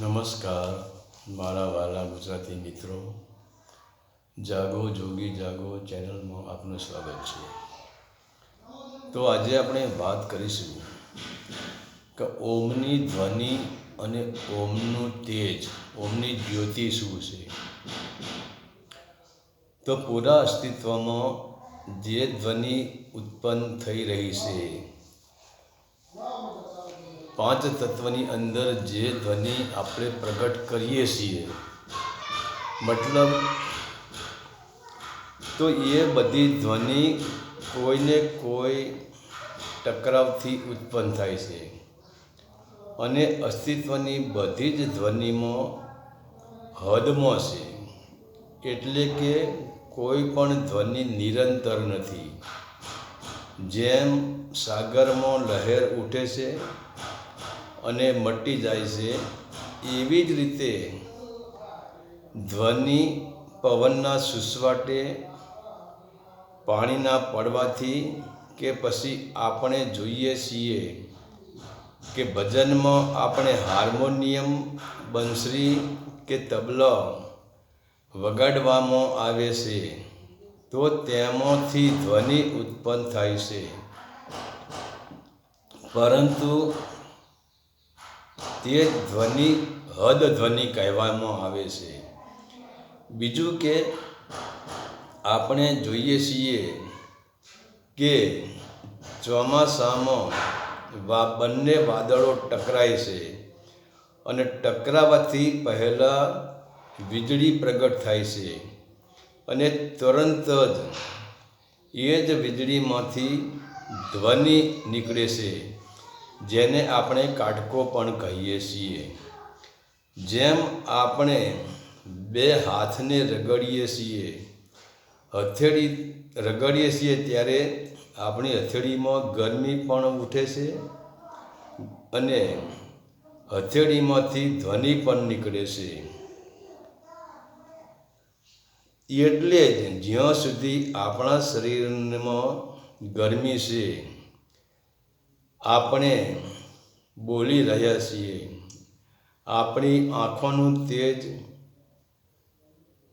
નમસ્કાર, મારા વાલા ગુજરાતી મિત્રો. જાગો, જોગી જાગો, ચેનલમાં આપનું સ્વાગત છે. તો આજે આપણે વાત કરીશું કે ઓમની ધ્વનિ અને ઓમનું તેજ, ઓમની જ્યોતિ શું છે? તો પૂરા અસ્તિત્વમાં જે ધ્વનિ ઉત્પન્ન થઈ રહી છે પાંચ તત્વની અંદર જે ધ્વનિ આપણે પ્રગટ કરીએ છીએ. મતલબ, તો એ બધી ધ્વનિ કોઈને કોઈ ટકરાવથી ઉત્પન્ન થાય છે. અને અસ્તિત્વની બધી જ ધ્વનિમાં હદમાં છે. એટલે કે કોઈ પણ ધ્વનિ નિરંતર નથી. જેમ સાગરમાં લહેર ઉઠે છે અને મટી જાય છે. એવી જ રીતે ધ્વનિ પવનના સુસવાટે પાણીના પડવાથી કે પછી આપણે જોઈએ છીએ કે ભજનમાં આપણે હાર્મોનિયમ, બંસરી કે તબલો વગાડવામાં આવે છે, તો તેમાંથી ધ્વનિ ઉત્પન્ન થાય છે. પરંતુ તે ધ્વનિ, હદ ધ્વનિ કહેવામાં આવે છે. બીજું કે આપણે જોઈએ છીએ કે ચોમાસામાં વા, બંને વાદળો ટકરાય છે અને ટકરાવાથી પહેલાં વીજળી પ્રગટ થાય છે અને તુરંત જ એ જ વીજળીમાંથી ધ્વનિ નીકળે છે. જેને આપણે કાટકો પણ કહીએ છીએ. જેમ આપણે બે હાથને રગડીએ છીએ, હથેળી રગડીએ છીએ ત્યારે આપણી હથેળીમાં ગરમી પણ ઉઠે છે અને હથેળીમાંથી ધ્વનિ પણ નીકળે છે. એટલે જ જ્યાં સુધી આપણા શરીરમાં ગરમી છે આપણે બોલી રહ્યા છીએ. આપણી આંખોનું તેજ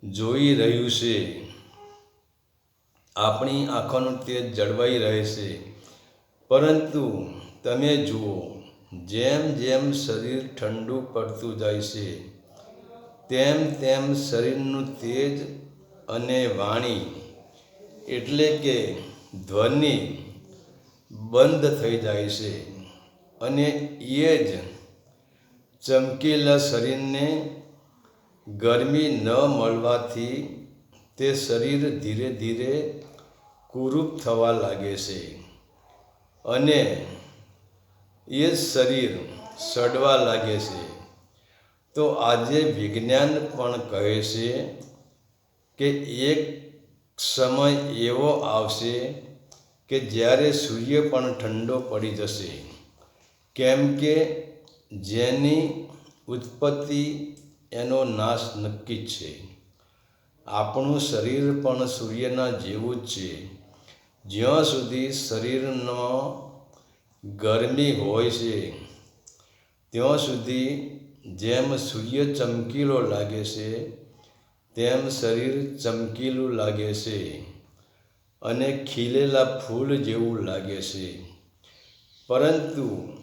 જોઈ રહ્યું છે. આપણી આંખોનું તેજ જળવાઈ રહે છે. પરંતુ તમે જુઓ, જેમ જેમ શરીર ઠંડુ પડતું જાય છે, તેમ તેમ શરીરનું તેજ અને વાણી એટલે કે ધ્વનિ બંધ થઈ જાય છે. અને એ જ ચમકેલા શરીરને ગરમી ન મળવાથી તે શરીર ધીરે ધીરે કુરૂપ થવા લાગે છે. અને એ શરીર સડવા લાગે છે. તો આજે વિજ્ઞાન પણ કહે છે કે એક સમય એવો આવશે કે જ્યારે સૂર્ય પણ ઠંડો પડી જશે, કેમ કે જેની ઉત્પત્તિ એનો નાશ નક્કી છે. આપણું શરીર પણ સૂર્યના જેવું જ છે. જ્યાં સુધી શરીરનો ગરમી હોય છે, ત્યાં સુધી જેમ સૂર્ય ચમકીલો લાગે છે, તેમ શરીર ચમકીલું લાગે છે. અને ખીલેલા ફૂલ જેવું લાગે છે. પરંતુ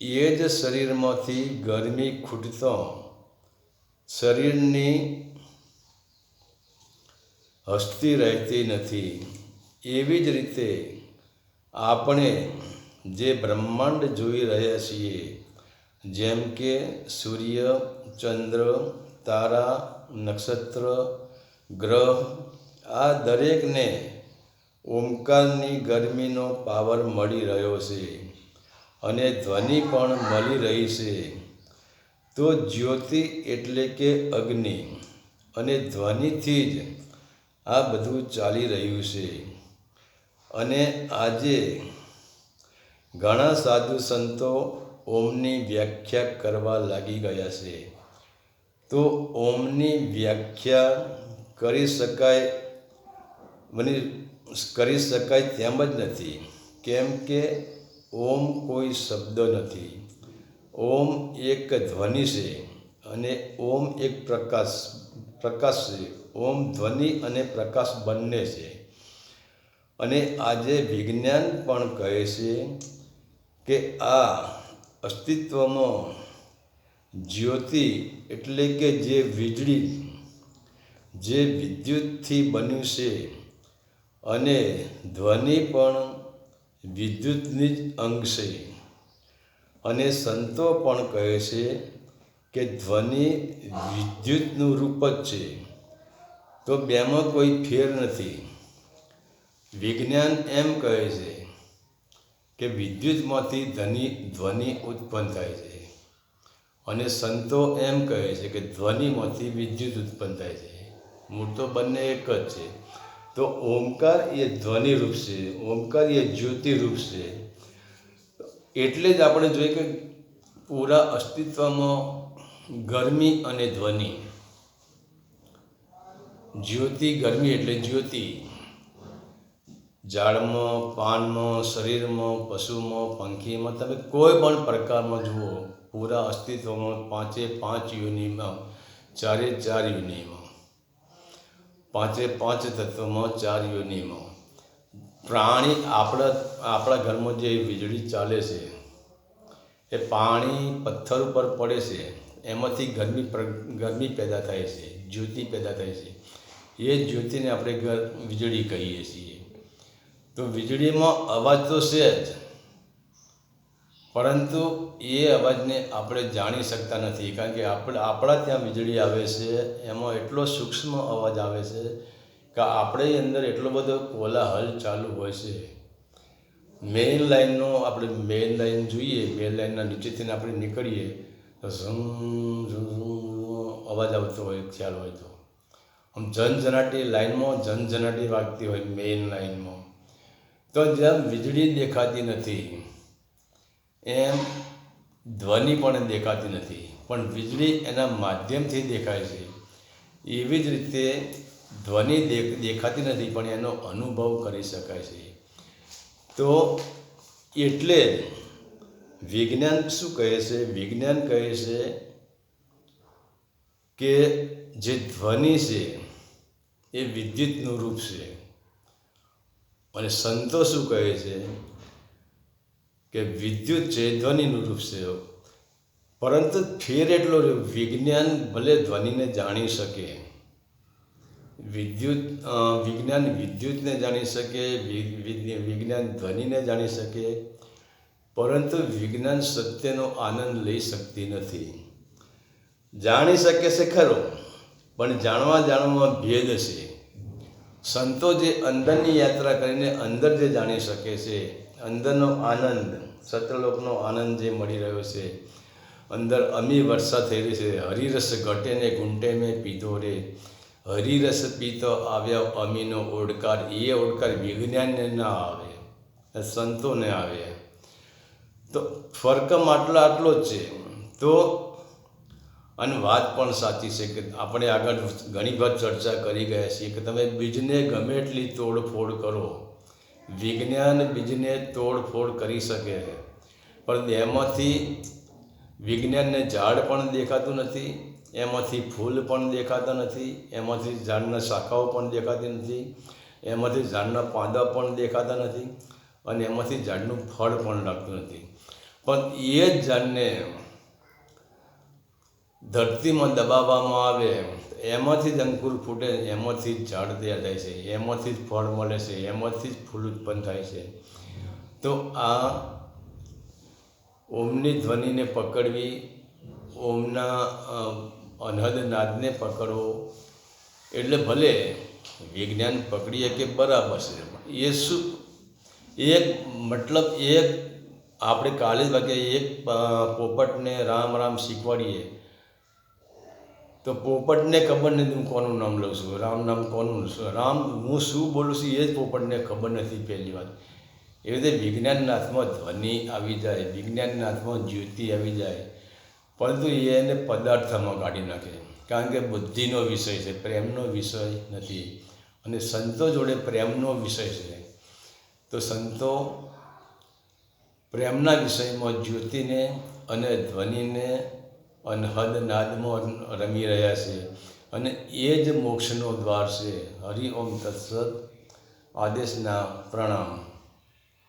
એ જ શરીરમાંથી ગરમી ખૂટતો. શરીરની હસ્તી રહેતી નથી. એવી જ રીતે આપણે જે બ્રહ્માંડ જોઈ રહ્યા છીએ, જેમ કે સૂર્ય, ચંદ્ર, તારા, નક્ષત્ર, ગ્રહ, આ દરેકને ઓમકારની ગરમીનો પાવર મળી રહ્યો છે અને ધ્વનિ પણ મળી રહી છે. તો જ્યોતિ એટલે કે અગ્નિ અને ધ્વનિથી જ આ બધું ચાલી રહ્યું છે. અને આજે ઘણા સાધુ સંતો ઓમની વ્યાખ્યા કરવા લાગી ગયા છે. તો ઓમની વ્યાખ્યા કરી શકાય. મને કરી શકાય તેમ જ નથી. કેમ કે ઓમ કોઈ શબ્દ નથી. ઓમ એક ધ્વનિ છે અને ઓમ એક પ્રકાશ પ્રકાશ છે. ઓમ ધ્વનિ અને પ્રકાશ બંને છે. અને આજે વિજ્ઞાન પણ કહે છે કે આ અસ્તિત્વમાં જ્યોતિ એટલે કે જે વીજળી, જે વિદ્યુતથી બન્યું છે અને ધ્વનિ પણ વિદ્યુતની જ અંગ છે. અને સંતો પણ કહે છે કે ધ્વનિ વિદ્યુતનું રૂપ જ છે. તો બેમાં કોઈ ફેર નથી. વિજ્ઞાન એમ કહે છે કે વિદ્યુતમાંથી ધ્વનિ ધ્વનિ ઉત્પન્ન થાય છે. અને સંતો એમ કહે છે કે ધ્વનિમાંથી વિદ્યુત ઉત્પન્ન થાય છે. મૂળ તો બંને એક જ છે. તો ઓમકાર એ ધ્વનિ રૂપ છે, ઓમકાર એ જ્યોતિ રૂપ છે. એટલે જ આપણે જોઈએ કે પૂરા અસ્તિત્વમાં ગરમી અને ધ્વનિ. જ્યોતિ ગરમી એટલે જ્યોતિ. ઝાડમાં પાનમાં, શરીરમાં, પશુમાં, પંખીમાં તમે કોઈ પણ પ્રકારમાં જુઓ, પૂરા અસ્તિત્વમાં પાંચે પાંચ યુનિમાં, ચારે ચાર યોનિમાં. પાંચે પાંચ તત્વમાં, ચાર યોનિમાં. પ્રાણી આપણા આપણા ઘરમાં જે વીજળી ચાલે છે, એ પાણી પથ્થર ઉપર પડે છે, એમાંથી ગરમી ગરમી પેદા થાય છે, જ્યોતિ પેદા થાય છે. એ જ્યોતિને આપણે ઘર વીજળી કહીએ છીએ. તો વીજળીમાં અવાજ તો છે જ. પરંતુ એ અવાજને આપણે જાણી શકતા નથી, કારણ કે આપણે, આપણા ત્યાં વીજળી આવે છે, એમાં એટલો સૂક્ષ્મ અવાજ આવે છે કે આપણે અંદર એટલો બધો કોલાહલ ચાલુ હોય છે. મેઇન લાઇનનો આપણે મેઇન લાઇન જોઈએ મેઇન લાઇનના નીચેથી આપણે નીકળીએ, તો ઝમ ઝમ અવાજ આવતો હોય, ખ્યાલ હોય તો. આમ જનજનાટી લાઇનમાં જનજનાટી વાગતી હોય મેઇન લાઇનમાં તો જ્યાં વીજળી દેખાતી નથી એમ ધ્વનિ પણ દેખાતી નથી. પણ વીજળી એના માધ્યમથી દેખાય છે. એવી જ રીતે ધ્વનિ દેખાતી નથી, પણ એનો અનુભવ કરી શકાય છે. તો એટલે વિજ્ઞાન શું કહે છે? વિજ્ઞાન કહે છે કે જે ધ્વનિ છે એ વિદ્યુતનું રૂપ છે. અને સંતો શું કહે છે? કે વિદ્યુત છે ધ્વનિનું રૂપ છે, પરંતુ ફેર એટલો વિજ્ઞાન ભલે ધ્વનિને જાણી શકે, વિદ્યુત વિજ્ઞાન વિદ્યુતને જાણી શકે વિજ્ઞાન ધ્વનિને જાણી શકે, પરંતુ વિજ્ઞાન સત્યનો આનંદ લઈ શકતી નથી. જાણી શકે છે ખરો, પણ જાણવા જાણવામાં ભેદ છે. સંતો જે અંદરની યાત્રા કરીને અંદર જે જાણી શકે છે, અંદરનો આનંદ સત્યલોકનો આનંદ જે મળી રહ્યો છે. અંદર અમી વર્ષા રહી છે. હરિરસ ઘટે ને ઘૂંટે મેં પીધો રે. હરિરસ પીતો આવ્યા અમીનો ઓડકાર. એ ઓડકાર વિજ્ઞાનને ના આવે સંતોને આવે. તો ફર્ક આટલો આટલો જ છે. તો અને વાત પણ સાચી છે કે આપણે આગળ ઘણી વાર ચર્ચા કરી ગયા છીએ કે તમે બીજને ગમે એટલી તોડફોડ કરો. વિજ્ઞાન બીજને તોડફોડ કરી શકે છે. પણ એમાંથી વિજ્ઞાનને ઝાડ પણ દેખાતું નથી, એમાંથી ફૂલ પણ દેખાતા નથી, એમાંથી ઝાડના શાખાઓ પણ દેખાતી નથી, એમાંથી ઝાડના પાંદા પણ દેખાતા નથી અને એમાંથી ઝાડનું ફળ પણ લાગતું નથી. પણ એ જ ઝાડને ધરતીમાં દબાવવામાં આવે, એમાંથી જ અંકુર ફૂટે, એમાંથી જ ઝાડ તૈયાર થાય છે, એમાંથી જ ફળ મળે છે, એમાંથી જ ફૂલ ઉત્પન્ન થાય છે. તો આ ઓમની ધ્વનિને પકડવી, ઓમના અનહદ નાદને પકડવો, એટલે ભલે વિજ્ઞાન પકડીએ કે બરાબર છે એ શું એક મતલબ એક આપણે કાલે વાગે એક પોપટને રામ રામ શીખવાડીએ તો પોપટને ખબર નથી હું કોનું નામ લઉં છું, રામ નામ કોનું રામ, હું શું બોલું છું એ જ પોપટને ખબર નથી પહેલી વાત. એવી રીતે વિજ્ઞાનના હાથમાં ધ્વનિ આવી જાય વિજ્ઞાનના હાથમાં જ્યોતિ આવી જાય, પરંતુ એ એને પદાર્થમાં કાઢી નાખે. કારણ કે બુદ્ધિનો વિષય છે, પ્રેમનો વિષય નથી. અને સંતો જોડે પ્રેમનો વિષય છે. તો સંતો પ્રેમના વિષયમાં જ્યોતિને અને ધ્વનિને અનહદ નાદમાં રમી રહ્યા છે. અને એ જ મોક્ષનો દ્વાર છે. હરિ ઓમ તત્સત. આદેશના પ્રણામ.